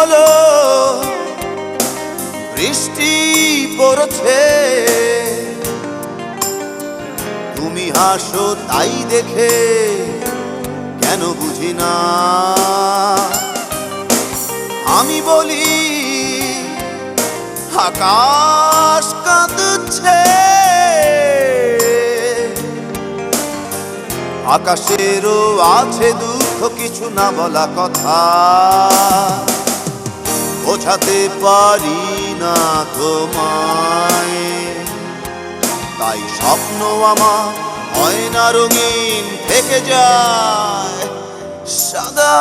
বলো, বৃষ্টি পড়ছে। তুমি হাসো তাই দেখে, কেন বুঝি না? আমি বলি, আকাশ কাঁদছে। আকাশেরও আছে দুঃখ, কিছু না বলা কথা। বোঝাতে পারি না তোমায়। তাই স্বপ্ন আমার হয় না রঙিন থেকে যায় সাদা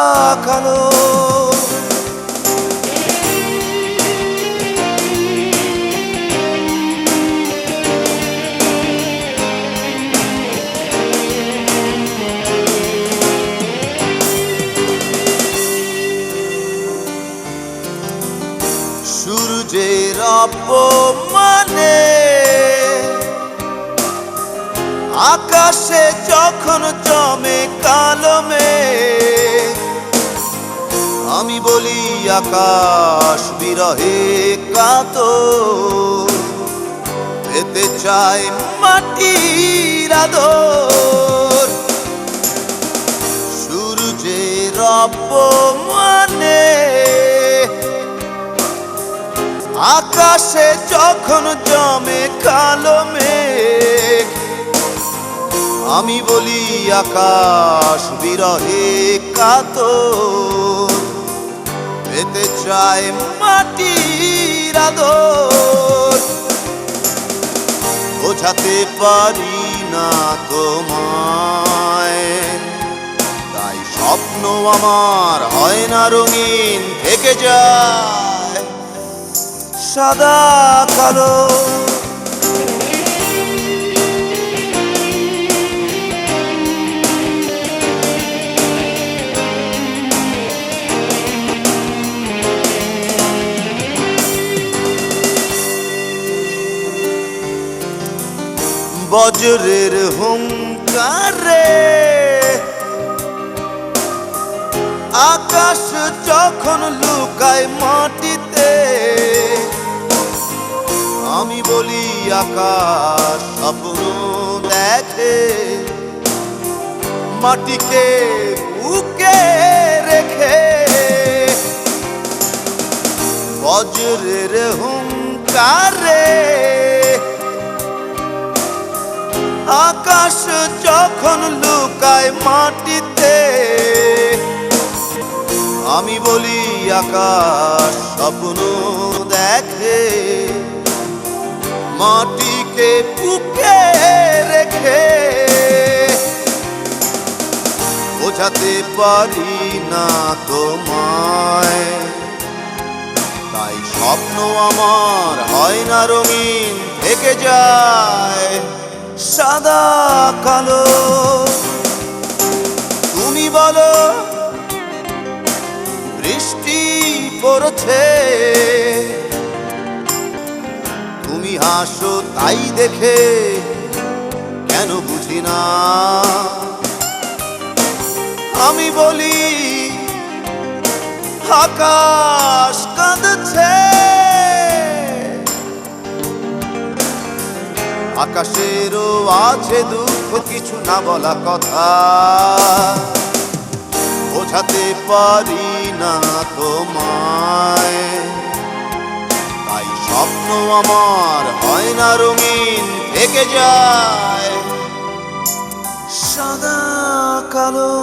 কালো। সূর্যের অপমানে। আকাশে যখন জমে কালো মেঘ, আমি বলি আকাশ বিরহে কাত পেতে চাই মাটির আদর। সূর্যের অপমানে আকাশে যখন জমে কালো মেঘ, আমি বলি, আকাশ বিরহে কাত পেতে চায় মাটির আদর। বোঝাতে পারি না তোমায়, তাই স্বপ্ন আমার হয় না রঙিন থেকে যায়। সাদা কালো। বজ্রের হুঙ্কারে আকাশ যখন লুকায় মাটিতে আমি বলি, আকাশ স্বপ্ন দেখে। মাটিকে বুকে রেখে। বজ্রের হুঙ্কারে। আকাশ যখন লুকায় মাটিতে। আমি বলি, আকাশ স্বপ্ন দেখে। মাটিকে বুকে রেখে বোঝাতে পারি না তোমায়। তাই স্বপ্ন আমার হয় না রঙিন থেকে যায় সাদা কালো। তুমি বলো, বৃষ্টি পড়ছে। হাসো তাই দেখে, কেন বুঝি না? আমি বলি, আকাশ কাঁদছে। আকাশেরও আছে দুঃখ, কিছু না বলা কথা। বোঝাতে পারি না তোমায়। স্বপ্ন আমার হয় না রঙিন থেকে যায়। সাদা কালো